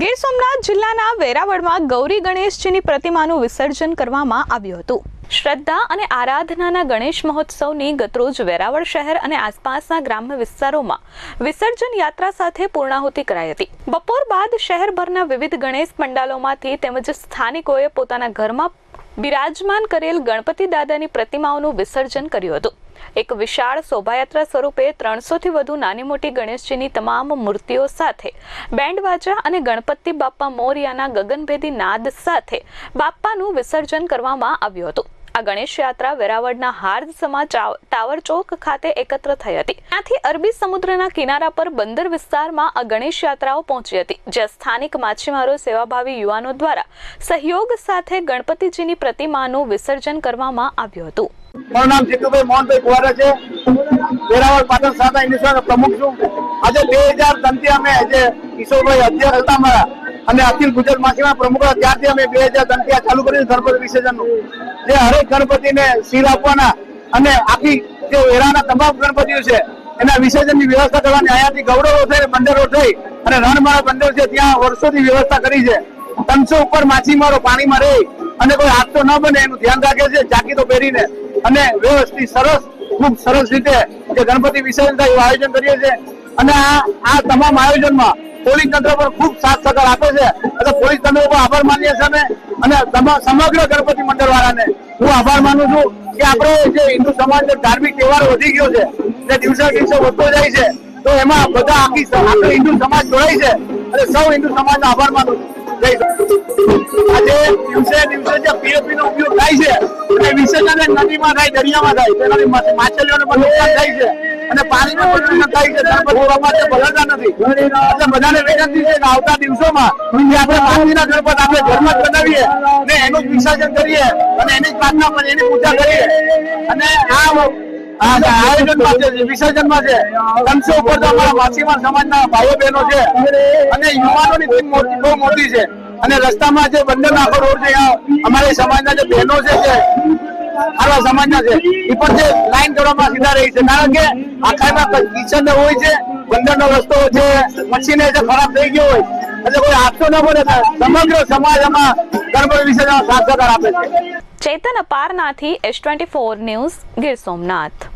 ગીર સોમનાથ જિલ્લાના વેરાવળમાં ગૌરી ગણેશજીની પ્રતિમાનું વિસર્જન કરવામાં આવ્યું હતું. શ્રદ્ધા અને આરાધનાના ગણેશ મહોત્સવની ગતરોજ વેરાવળ શહેર અને આસપાસના ગ્રામ્ય વિસ્તારોમાં વિસર્જન યાત્રા સાથે પૂર્ણાહુતિ કરાઈ હતી. બપોર બાદ શહેરભરના વિવિધ ગણેશ પંડાલોમાંથી તેમજ સ્થાનિકોએ પોતાના ઘરમાં બિરાજમાન કરેલ ગણપતિ દાદાની પ્રતિમાઓનું વિસર્જન કર્યું હતું. એક વિશાળ શોભાયાત્રા સ્વરૂપે ત્રણસોથી વધુ નાની મોટી ગણેશજીની તમામ મૂર્તિઓ સાથે બેન્ડ વાજા અને ગણપતિ બાપ્પા મોરિયાના ગગનભેદી નાદ સાથે બાપ્પાનું વિસર્જન કરવામાં આવ્યું હતું. આ ગણેશ યાત્રા વેરાવળના હાર્દ સમાજ ટાવર ચોક ખાતે એકત્ર થઈ હતી. ત્યાંથી અરબી સમુદ્રના કિનારા પર બંદર વિસ્તારમાં આ ગણેશ યાત્રાઓ પહોંચી હતી, જ્યાં સ્થાનિક માછીમારો, સેવાભાવી યુવાનો દ્વારા સહયોગ સાથે ગણપતિજીની પ્રતિમાનું વિસર્જન કરવામાં આવ્યું હતું. મારું નામ જીતુભાઈ મોહનભાઈ કુવારા છે. વેરાવળ પાટણ શાખા ઇન્ડસ્ટ્રીના પ્રમુખ છું. આજે બે હજાર ત્રણથી અમે જે કિશોરભાઈ અધ્યક્ષ હતા અમારા અને અખિલ ગુજરાત માછીમાર પ્રમુખ ત્યારથી અમે બે હજાર ત્રણથી ચાલુ કર્યું ગણપતિ વિસર્જનનું. જે હરેક ગણપતિને સીલ આપવાના અને આખી જે વેરાના તમામ ગણપતિઓ છે, એના વિસર્જનની વ્યવસ્થા કરવાની. અહીંયાથી ગૌરવો થઈ બંદરો થઈ અને રણમાળા બંદર છે, ત્યાં વર્ષોથી વ્યવસ્થા કરી છે. ત્રણસો ઉપર માછીમારો પાણીમાં રહી અને કોઈ હાથ ન બને એનું ધ્યાન રાખે છે જાકીતો પહેરીને. અને વ્યવસ્થિત સરસ, ખૂબ સરસ રીતે જે ગણપતિ વિસર્જન થાય આયોજન કરીએ છીએ. અને આ આ તમામ આયોજનમાં પોલીસ તંત્ર પર ખૂબ સાથ સહકાર આપે છે. એટલે પોલીસ તંત્ર ઉપર આભાર માનીએ છીએ અમે. અને સમગ્ર ગણપતિ મંડળ વાળાને હું આભાર માનું છું કે આપણો જે હિન્દુ સમાજ ધાર્મિક તહેવાર વધી ગયો છે, જે દિવસે દિવસે વધતો જાય છે, તો એમાં બધા આખી આખો હિન્દુ સમાજ જોડાય છે. અને સૌ હિન્દુ સમાજનો આભાર માનું છું. આજે દિવસે દિવસે જે પીએપી નો ઉપયોગ થાય છે, એ વિશેષ નદીમાં થાય, દરિયામાં થાય તેનાથી માછલીઓને પણ નુકસાન થાય છે. અને પાણીને પણ નુકસાન થાય છે ગણપતિ નથી. એટલે બધાને વિનંતી છે કે આવતા દિવસોમાં આપણે માટીના ગણપત આપણે ઘરમાં બનાવીએ ને એનું વિસર્જન કરીએ અને એની પ્રાર્થના પણ એની પૂજા કરીએ. અને આ આયોજનમાં મોટી છે. અને રસ્તામાં જે બંદર આખો રોડ છે અમારી સમાજના જે બહેનો છે આવા સમાજના છે. એ પણ જે લાઈન કરવામાં સીધા રહી છે. કારણ કે આખામાં કિચન હોય છે, બંદરનો રસ્તો છે, મશીન છે, ખરાબ થઈ ગયો હોય. એટલે કોઈ આપતો ન પડે સમગ્ર સમાજ આમાં ગણપતિ વિસર્જન સાથ આપે છે. Chetan Aparnathi S twenty four news Gir Somnath.